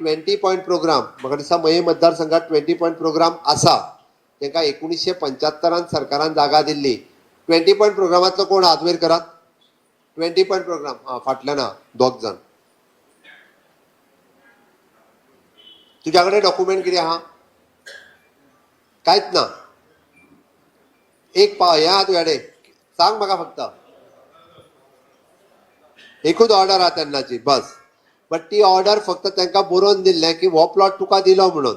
Twenty point programme म्हाका दिसता मये मतदारसंघात ट्वेंटी पॉयंट प्रोग्राम आसा तांकां एकुणीशे पंच्यात्तरान सरकारान जागा दिल्ली. ट्वेंटी पॉयंट प्रोग्रामांतलो कोण हातवेर करात? Twenty point programme. हां फाटल्यान आहा दोग जाण. तुज्या कडेन डॉक्युमेंट कितें आहा कांयच ना. एक पा हें आहा तुज्या कडेन सांग म्हाका फक्त. एकूच ऑर्डर आहा तेन्नाची बस. बट ती ऑर्डर फक्त तांकां बरोवन दिल्लें की हो प्लॉट तुका दिलो म्हणून.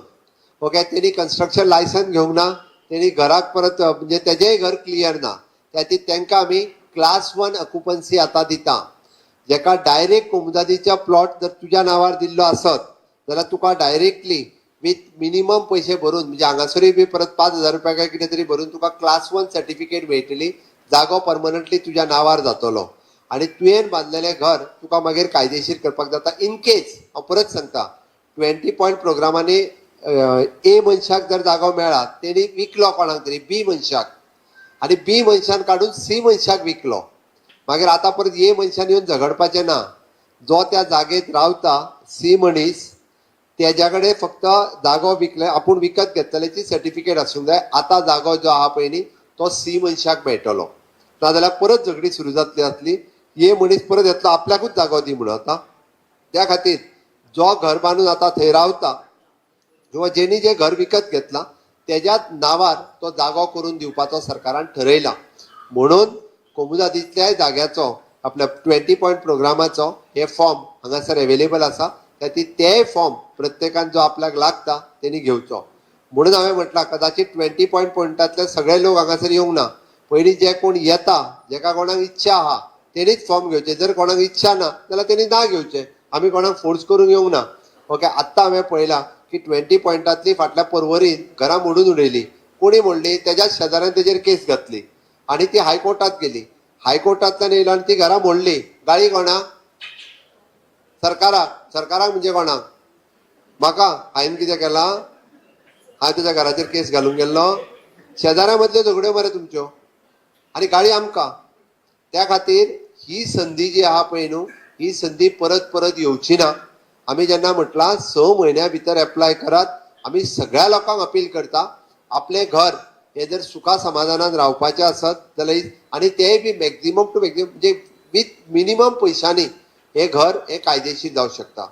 ओके तेणी कन्स्ट्रक्शन लायसन घेवंक ना तेणी घराक परत म्हणजे तेजेंय घर क्लियर ना. त्या खातीर तांकां आमी क्लास वन ऑक्युपन्सी आतां दिता. जेका डायरेक्ट कोमदादीच्या प्लॉट जर तुज्या नांवार दिल्लो आसत जाल्यार तुका डायरेक्टली विथ मिनिमम पयशे भरून म्हणजे हांगासरूय बी परत पांच हजार रुपया काय कितें तरी भरून तुका क्लास वन सर्टिफिकेट मेळटली जागो परमनंटली तुज्या नांवार जातलो. आणि तुवें बांदलेलें घर तुका मागीर कायदेशीर करपाक जाता. इन केस हांव परत सांगता ट्वेंटी पॉयंट प्रोग्रामांनी ए मनशाक जर जागो मेळ्ळा तेणी विकलो कोणाक तरी बी मनशाक. आनी बी मनशान काडून सी मनशाक विकलो. मागीर आतां परत ए मनशान येवन झगडपाचें ना. जो त्या जागेत रावता सी मनीस तेज्या कडेन फक्त जागो विकले आपूण विकत घेतलेची सर्टिफिकेट आसूंक जाय. आतां जागो जो आहा पय न्ही तो सी मनशाक मेळटलो. नाजाल्यार परत झगडी सुरू जातली जातली. हे मनीस परत येतलो आपल्याकूच जागो दी म्हणून आतां. त्या खातीर जो घर बांदून आतां थंय रावता किंवा जेणी जे घर विकत घेतला त्याच्याच नावार तो जागो करून दिवपाचो सरकारान ठरयला. म्हणून कोमुदादीतल्याय जाग्याचो आपल्या ट्वेंटी पॉयंट प्रोग्रामाचो हे फॉर्म हांगासर अवेलेबल आसा. त्याती तेय फॉर्म प्रत्येकान जो आपल्याक लागता तेणी घेवचो. म्हणून हांवें म्हटलां कदाचित ट्वेंटी पॉयंट पॉयंटातले सगळे लोक हांगासर येवंक ना. पयलीं जे कोण येता जेका कोणाक इच्छा आहा तेणीच फॉर्म घेवचे जर कोणाक इच्छा ना जाल्यार तेणी ना घेवचे आमी कोणाक फोर्स करूंक येवंक ना. ओके आत्तां हांवें पळयलां की ट्वेंटी पॉयंटांतली फाटल्या परवरीन घरां मोडून उडयली कोणी म्हणली तेज्या शेजाऱ्यान तेजेर केस घातली. आनी ती हायकोर्टांत गेली. हायकोर्टांतल्यान येयलो आनी ती घरां मोडली. गाळी कोणाक सरकाराक सरकाराक म्हणजे कोणाक म्हाका हांवें कितें केलां? हांवें तुज्या घराचेर केस घालूंक गेल्लो शेजाऱ्या मदल्यो झगड्यो मरे तुमच्यो. आनी गाळी आमकां. त्या खातीर ही संदी जी आहा पळय न्हू ही संदी परत परत येवची ना. आमी जेन्ना म्हटलां स म्हयन्या भितर एप्लाय करात. आमी सगळ्या लोकांक अपील करता. आपलें घर हे जर सुखा समाधानात रावपाचें आसत जाल्यार आणि आनी तेय बी मॅक्झिमम टू मॅक्झिमम म्हणजे विथ मिनिमम पयशांनी हे घर हे कायदेशीर जाऊ शकता.